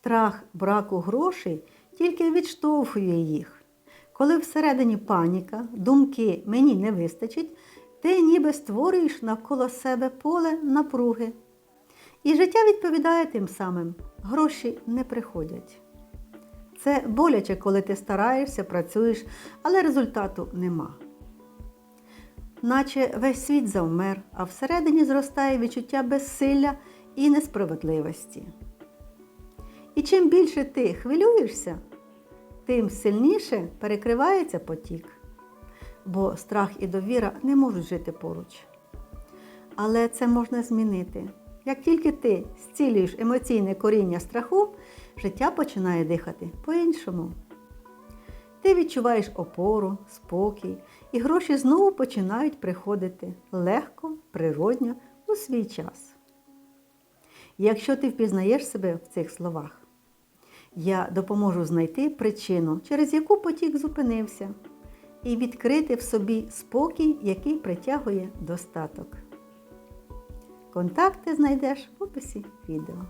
Страх браку грошей тільки відштовхує їх. Коли всередині паніка, думки мені не вистачить, ти ніби створюєш навколо себе поле напруги. І життя відповідає тим самим: гроші не приходять. Це боляче, коли ти стараєшся, працюєш, але результату нема. Наче весь світ завмер, а всередині зростає відчуття безсилля і несправедливості. І чим більше ти хвилюєшся, тим сильніше перекривається потік, бо страх і довіра не можуть жити поруч. Але це можна змінити. Як тільки ти зцілюєш емоційне коріння страху, життя починає дихати по-іншому. Ти відчуваєш опору, спокій, і гроші знову починають приходити легко, природньо у свій час. Якщо ти впізнаєш себе в цих словах, я допоможу знайти причину, через яку потік зупинився, і відкрити в собі спокій, який притягує достаток. Контакти знайдеш в описі відео.